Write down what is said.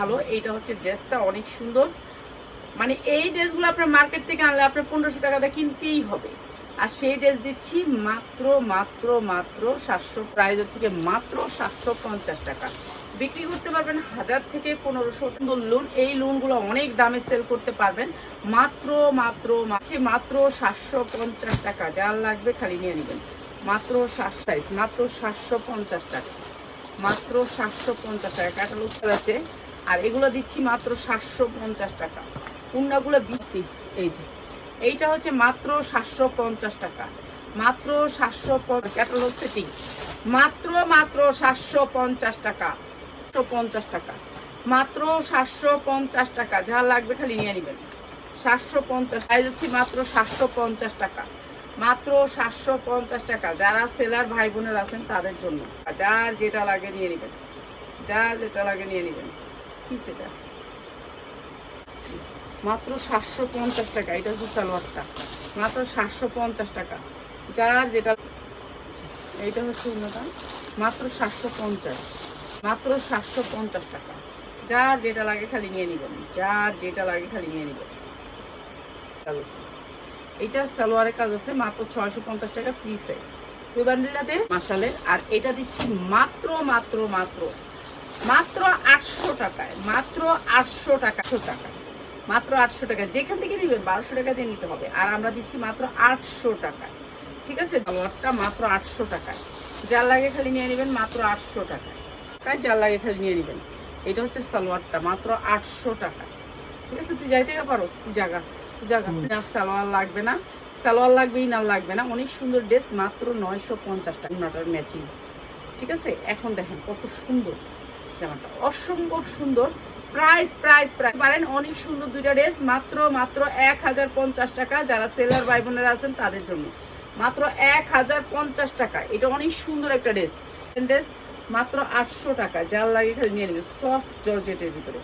ভালো। এইটা হচ্ছে ড্রেসটা অনেক সুন্দর। মানে এই ড্রেসগুলো আপনার মার্কেট থেকে আনলে আপনার পনেরোশো টাকা দিয়ে কিনতেই হবে। আর সেই ড্রেস দিচ্ছি মাত্র মাত্র মাত্র সাতশো, প্রাইস হচ্ছে কি মাত্র সাতশো পঞ্চাশ টাকা। বিক্রি করতে পারবেন হাজার থেকে পনেরোশো। সুন্দর লোন, এই লোনগুলো অনেক দামে সেল করতে পারবেন। মাত্র মাত্র মাত্র মাত্র সাতশো পঞ্চাশ টাকা। যার লাগবে খালি নিয়ে নেবেন। মাত্র সাত সাইজ মাত্র সাতশো পঞ্চাশ টাকা। মাত্র সাতশো পঞ্চাশ টাকা। ক্যাটালগ আছে। আর এগুলো দিচ্ছি মাত্র সাতশো পঞ্চাশ টাকা। উন্নাগুলো বিসি এই যে। এইটা হচ্ছে মাত্র সাতশো পঞ্চাশ টাকা। মাত্র সাতশো ক্যাটালগ সেটিং মাত্র মাত্র সাতশো পঞ্চাশ টাকা। পঞ্চাশ টাকা। মাত্র সাতশো পঞ্চাশ টাকা। যা লাগবে খালি নিয়ে নেবেন। সাতশো পঞ্চাশ প্রাইস হচ্ছে মাত্র সাতশো পঞ্চাশ টাকা। মাত্র সাতশো পঞ্চাশ টাকা। যারা সেলার ভাই বোনের আছেন তাদের জন্য। যার যেটা লাগে নিয়ে নেবেন। যার যেটা লাগে নিয়ে নেবেন। কি সেটা মাত্র সাতশো পঞ্চাশ টাকা, এটা হচ্ছে সালোয়ারটা। মাত্র সাতশো পঞ্চাশ টাকা। যার যেটা এইটা হচ্ছে অন্যটা। মাত্র সাতশো পঞ্চাশ। মাত্র সাতশো পঞ্চাশ টাকা। যার যেটা লাগে খালি নিয়ে নেবেন। যার যেটা লাগে খালি নিয়ে নেবেন। কাজ আছে। এইটা সালোয়ারের কাজ আছে, মাত্র ছয়শো পঞ্চাশ টাকা ফ্রি সাইজ দুই মাসালের আর এটা দিচ্ছি মাত্র মাত্র মাত্র মাত্র আটশো মাত্র আটশো টাকা টাকা। মাত্র আটশো টাকা। যেখান থেকে নেবেন বারোশো টাকা দিয়ে নিতে হবে। আর আমরা দিচ্ছি মাত্র আটশো টাকা। ঠিক আছে? সালোয়ারটা মাত্র আটশো টাকা। যার লাগে খালি নিয়ে নেবেন মাত্র আটশো টাকায় টাকায় যার লাগে খালি নিয়ে নেবেন। এটা হচ্ছে সালোয়ারটা মাত্র আটশো টাকা। ঠিক আছে? তুই যাইতে পারো তুই জায়গা তুই জায়গা সালোয়ার লাগবে না। সালোয়ার লাগবেই না লাগবে না। অনেক সুন্দর ড্রেস মাত্র নয়শো পঞ্চাশ টাকা। ম্যাচিং ঠিক আছে? এখন দেখেন কত সুন্দর। জামাটা অসম্ভব সুন্দর। প্রাইস প্রাইস প্রাইস পারেন অনেক সুন্দর দুইটা ড্রেস মাত্র মাত্র এক হাজার পঞ্চাশ টাকা যারা সেলার ভাই বোনেরা আছেন তাদের জন্য। মাত্র এক হাজার পঞ্চাশ টাকা। এটা অনেক সুন্দর একটা ড্রেস ড্রেস মাত্র আটশো টাকা। যার লাগে খালি নিয়ে নেবে সফট জর্জেটের ভিতরে।